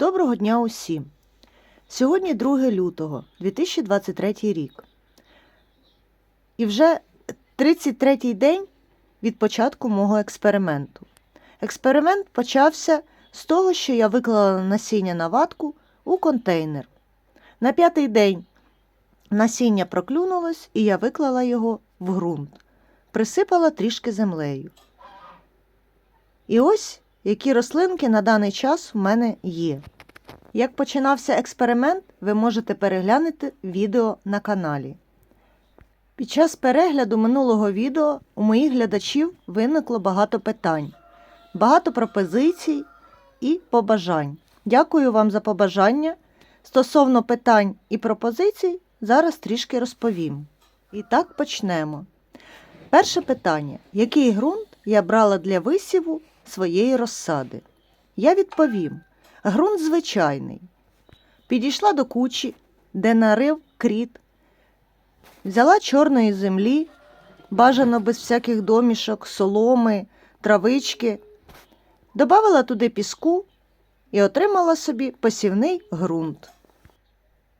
Доброго дня усім! Сьогодні 2 лютого 2023 рік. І вже 33-й день від початку мого експерименту. Експеримент почався з того, що я виклала насіння на ватку у контейнер. На п'ятий день насіння проклюнулось, і я виклала його в ґрунт, присипала трішки землею. І ось які рослинки на даний час в мене є. Як починався експеримент, ви можете переглянути відео на каналі. Під час перегляду минулого відео у моїх глядачів виникло багато питань, багато пропозицій і побажань. Дякую вам за побажання. Стосовно питань і пропозицій, зараз трішки розповім. І так почнемо. Перше питання: який ґрунт я брала для висіву своєї розсади? Я відповім: ґрунт звичайний. Підійшла до кучі, де нарив кріт, взяла чорної землі, бажано без всяких домішок, соломи, травички, добавила туди піску і отримала собі посівний ґрунт.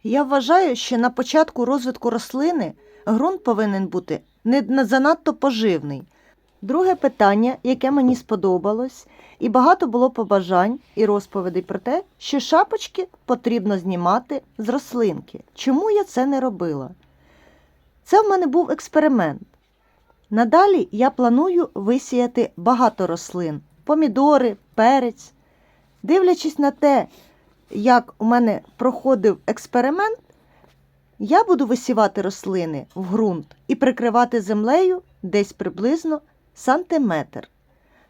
Я вважаю, що на початку розвитку рослини ґрунт повинен бути не занадто поживний. Друге питання, яке мені сподобалось, і багато було побажань і розповідей про те, що шапочки потрібно знімати з рослинки. Чому я це не робила? Це в мене був експеримент. Надалі я планую висіяти багато рослин: помідори, перець. Дивлячись на те, як у мене проходив експеримент, я буду висівати рослини в ґрунт і прикривати землею десь приблизно сантиметр.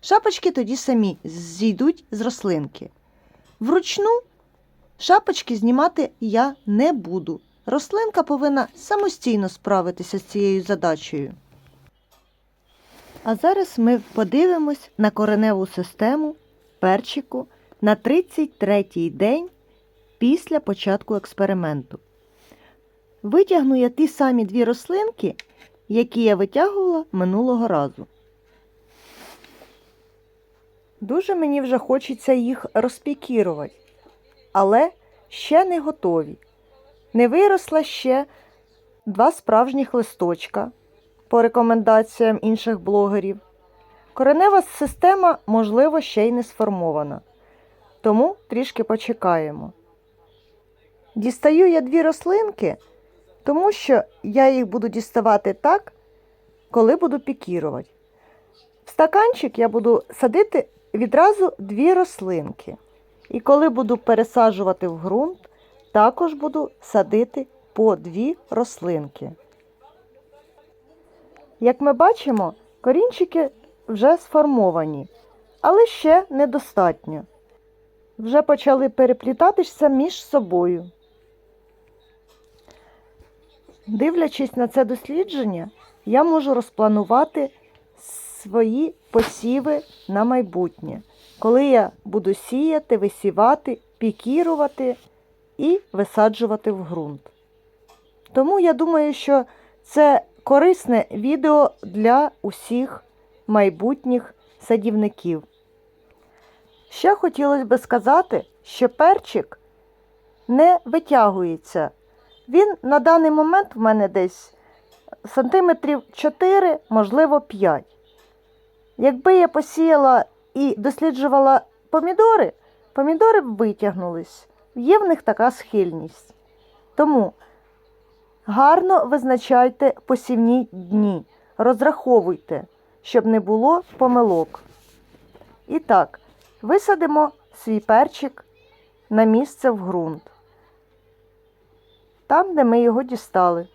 Шапочки тоді самі зійдуть з рослинки. Вручну шапочки знімати я не буду. Рослинка повинна самостійно справитися з цією задачею. А зараз ми подивимось на кореневу систему перчику на 33-й день після початку експерименту. Витягну я ті самі дві рослинки, які я витягувала минулого разу. Дуже мені вже хочеться їх розпікірувати, але ще не готові. Не виросла ще два справжніх листочка по рекомендаціям інших блогерів. Коренева система, можливо, ще й не сформована, тому трішки почекаємо. Дістаю я дві рослинки, тому що я їх буду діставати так, коли буду пікірувати. В стаканчик я буду садити відразу дві рослинки. І коли буду пересаджувати в ґрунт, також буду садити по дві рослинки. Як ми бачимо, корінчики вже сформовані, але ще недостатньо. Вже почали переплітатися між собою. Дивлячись на це дослідження, я можу розпланувати свої посіви на майбутнє, коли я буду сіяти, висівати, пікірувати і висаджувати в ґрунт. Тому я думаю, що це корисне відео для усіх майбутніх садівників. Ще хотілося би сказати, що перчик не витягується. Він на даний момент в мене десь сантиметрів 4, можливо, 5. Якби я посіяла і досліджувала помідори, помідори б витягнулись. Є в них така схильність. Тому гарно визначайте посівні дні, розраховуйте, щоб не було помилок. І так, висадимо свій перчик на місце в ґрунт, там, де ми його дістали.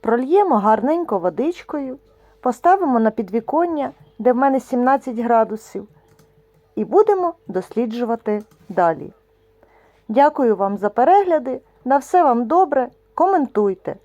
Прольємо гарненько водичкою. Поставимо на підвіконня, де в мене 17 градусів, і будемо досліджувати далі. Дякую вам за перегляди. На все вам добре. Коментуйте.